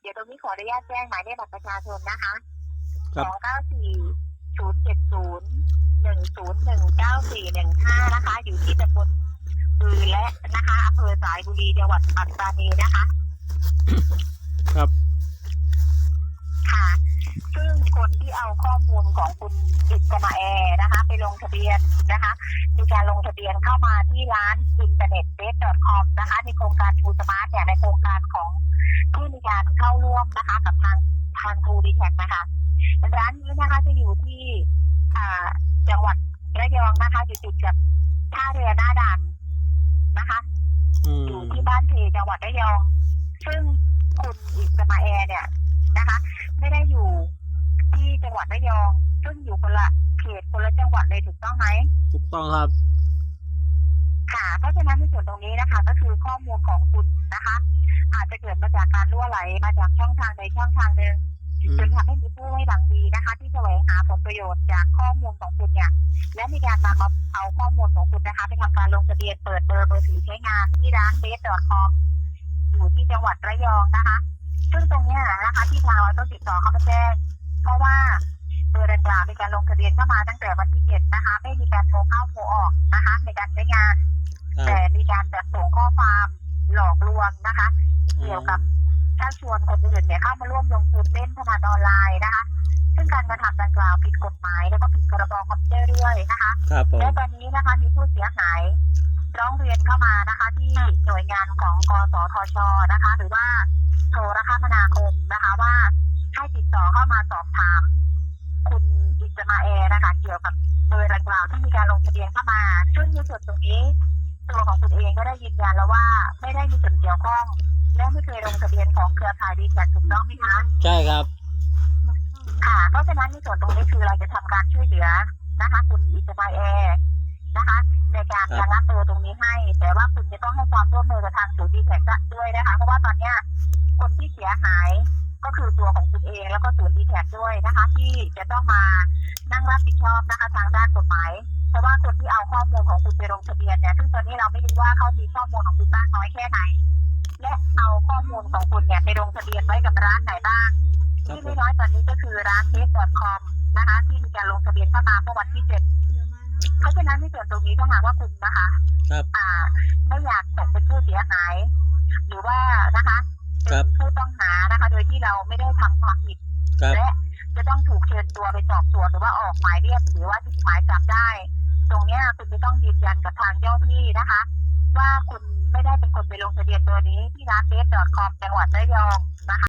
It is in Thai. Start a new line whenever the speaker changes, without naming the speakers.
เดี๋ยวตรงนี้ขออนุญาตแจ้งหมายเลขบัตรประชาชนนะคะ
ครั
ส
บ
องเก้าสี่ศูนย์เจ็ดศูนย์หนึ่งศูนย์หนึ่งเก้าสี่หนึ่งห้านะคะ อยู่ที่ตำบลปือและนะคะอำเภอสายบุรีจังหวัดปัตตานีนะคะ
ครับ
ค่ะ ซึ่งคนที่เอาข้อมูลของคุณอิสมาแอร์นะคะ ไปลงทะเบียนนะคะมีการลงทะเบียนเข้ามาที่ร้านอินเทอร์เน็ตเบส .com นะคะในโครงการทูสมาร์ทเนี่ยในโคร ทางทูดีแท็นะคะร้านนี้นะคะจะอยู่ที่อ่าจังหวัดระยองนะคะอยู่ติดกับท่าเรือหน้าด่านนะคะ
อื
อยู่
ม
ที่บ้านเพจังหวัดระยอง ซึ่งคุณอิสมาแอร์เนี่ยนะคะ ไม่ได้อยู่ที่จังหวัดระยอง ซึ่งอยู่คนละเขตคนละจังหวัดเลยถูกต้องไหม
ถูกต้องครับ
ค่ะ เพราะฉะนั้นในส่วนตรงนี้นะคะ ก็คือข้อมูลของคุณนะคะ อาจจะเกิดมาจากการรั่วไหลมาจากช่องทางใดช่องทาง ผู้ไม่หวังดีนะคะ ที่แสวงหาผลประโยชน์จากข้อมูลของคุณเนี่ย และมีการมาเอาข้อมูลของคุณนะคะไปทำการลงทะเบียนเปิดเบอร์มือถือใช้งานที่ร้านเบส .com อยู่ที่จังหวัดระยองนะคะ ซึ่งตรงเนี้ยนะคะที่ทางเราต้องติดต่อเข้ามาแจ้งเพราะว่าเบอร์ดังกล่าวมีการลงทะเบียนเข้ามาตั้งแต่วันที่เจ็ดนะคะ ไม่มีการโทรเข้าโทรออกนะคะ ในการใช้งาน
ครับ
แต่มีการจัดส่งข้อความหลอกลวงนะคะ
อื
เกี่ยว
ม
กับ ชักชวนคนอื่นเนี่ยเข้ามาร่วมลงทุนเล่นพนันออนไลน์นะคะ ซึ่งการกระทำดังกล่าวผิดกฎหมายแล้วก็ผิดพรบคอมพิวเตอร์ด้วยนะคะ
ครับผม
และตอนนี้นะคะมีผู้เสียหายร้องเรียนเข้ามานะคะ ที่หน่วยงานของกสทชนะคะ หรือว่าโทรคมนาคมนะคะ ว่าให้ติดต่อเข้ามาสอบถาม คุณอิสมาแอร์นะคะ เกี่ยวกับเบอร์ดังกล่าวที่มีการลงทะเบียนเข้ามา ซึ่งในส่วนตรงนี้ตัวของคุณเองก็ได้ยืนยันแล้วว่า ไม่ได้มีส่วนเกี่ยวข้อง และไม่เคยลงทะเบียนของเครือข่ายดีแท็กถูกต้องไหมคะ
ใช่ครับ
ค่ะ เพราะฉะนั้นในส่วนตรงนี้คือเราจะทำการช่วยเหลือนะคะ คุณอิสมาแอร์นะคะ ในการ
ครับ
ระงับตัวตรงนี้ให้ แต่ว่าคุณจะต้องให้ความร่วมมือกับทางศูนย์ดีแท็กด้วยนะคะ เพราะว่าตอนเนี้ยคนที่เสียหายก็คือตัวของคุณเองแล้วก็ศูนย์ดีแท็กด้วยนะคะ ที่จะต้องมานั่งรับผิดชอบนะคะ ทางด้านกฎหมายเพราะว่าคนที่เอาข้อมูลของคุณไปลงทะเบียนเนี่ยซึ่งตอนนี้เราไม่รู้ว่าเขามีข้อมูลของคุณบ้างน้อยแค่ไหน ทะเบียนไว้กับร้านไหนบ้าง
ครับ
ที่
ผ
ไม่
ม
น้อยตอนนี้ก็คือร้าน b a s c o m นะคะ ที่มีการลงทะเบียนเข้ามาเมื่อวันที่เจ็ดเพราะฉะนั้นในส่วนตรงนี้ถ้าหากว่าคุณนะคะ
ครับ
อ่า ไม่อยากตกเป็นผู้เสียหาย หรือว่านะคะ
ครั
เป็
บ
นผู้ต้องหานะคะ โดยที่เราไม่ได้ทำความผิด
ครับ
และจะต้องถูกเชิญตัวไปสอบสวนหรือว่าออกหมายเรียกหรือว่าถูกหมายจับได้ ตรงเนี้ยคุณจะต้องยืนยันกับทางเจ้าที่นะคะ ว่าคุณไม่ได้ เป็นคนไปลงทะเบียนตัวนี้ที่ร้านเบส .com จังหวัดระยอง